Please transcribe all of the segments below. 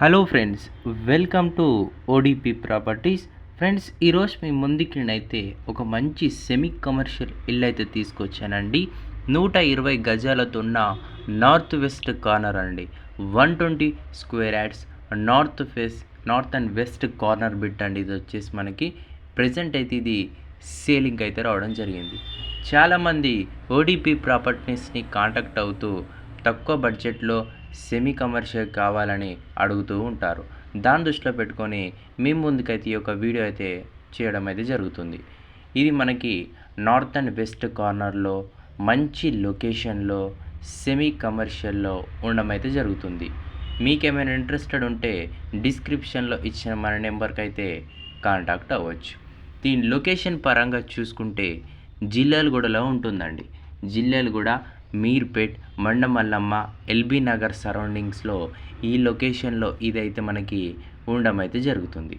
Hello friends welcome to ODP properties friends ఈరోజు మీ ముందుకి అయితే ఒక మంచి సెమీ కమర్షియల్ ఇల్లు అయితే తీసుకొచ్చానండి. నూట ఇరవై గజాలతో ఉన్న నార్త్ వెస్ట్ కార్నర్ అండి. One twenty square yards north face north and west corner bit అండి. ఇది వచ్చేసి మనకి ప్రజెంట్ అయితే ఇది సేలింగ్ అయితే రావడం జరిగింది. చాలామంది ఓడిపి ప్రాపర్టీస్ని కాంటాక్ట్ అవుతూ తక్కువ బడ్జెట్లో సెమీ కమర్షియల్ కావాలని అడుగుతూ ఉంటారు. దాని దృష్టిలో పెట్టుకొని మీ ముందుకైతే ఈ యొక్క వీడియో అయితే చేయడం అయితే జరుగుతుంది. ఇది మనకి నార్త్ అండ్ వెస్ట్ కార్నర్లో మంచి లొకేషన్లో సెమీ కమర్షియల్లో ఉండడం అయితే జరుగుతుంది. మీకేమైనా ఇంట్రెస్టెడ్ ఉంటే డిస్క్రిప్షన్లో ఇచ్చిన మన నెంబర్కి అయితే కాంటాక్ట్ అవ్వచ్చు. దీని లొకేషన్ పరంగా చూసుకుంటే జిల్లాలగూడలో ఉంటుందండి. జిల్లాలగూడ మీర్పేట్ మండమల్లమ్మ ఎల్బీ నగర్ సరౌండింగ్స్లో ఈ లొకేషన్లో ఇదైతే మనకి ఉండడం అయితే జరుగుతుంది.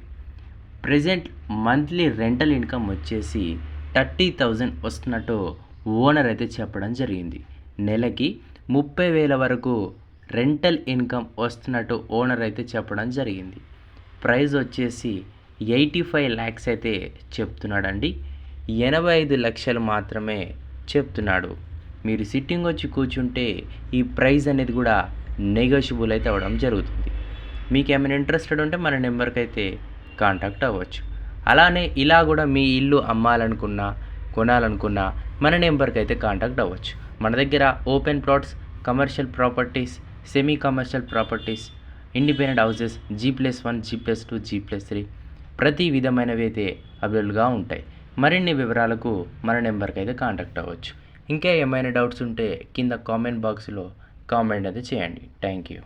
ప్రజెంట్ మంత్లీ రెంటల్ ఇన్కమ్ వచ్చేసి థర్టీ థౌజండ్ వస్తున్నట్టు ఓనర్ అయితే చెప్పడం జరిగింది. నెలకి ముప్పై వేల వరకు రెంటల్ ఇన్కమ్ వస్తున్నట్టు ఓనర్ అయితే చెప్పడం జరిగింది. ప్రైస్ వచ్చేసి ఎయిటీ ఫైవ్ ల్యాక్స్ అయితే చెప్తున్నాడండి. ఎనభై ఐదు లక్షలు మాత్రమే చెప్తున్నాడు. మీరు సిట్టింగ్ వచ్చి కూర్చుంటే ఈ ప్రైస్ అనేది కూడా నెగోషియబుల్ అయితే అవ్వడం జరుగుతుంది. మీకు ఏమైనా ఇంట్రెస్టెడ్ ఉంటే మన నెంబర్కి అయితే కాంటాక్ట్ అవ్వచ్చు. అలానే ఇలా కూడా మీ ఇల్లు అమ్మాలనుకున్నా కొనాలనుకున్నా మన నెంబర్కి అయితే కాంటాక్ట్ అవ్వచ్చు. మన దగ్గర open plots commercial properties semi commercial properties independent houses G plus one G plus two G plus three ప్రతి విధమైనవి అయితే అవైలబుల్గా ఉంటాయి. మరిన్ని వివరాలకు మన నెంబర్కి అయితే కాంటాక్ట్ అవ్వచ్చు. ఇంకా ఏమైనా డౌట్స్ ఉంటే కింద కామెంట్ బాక్స్లో కామెంట్ అయితే చేయండి. Thank you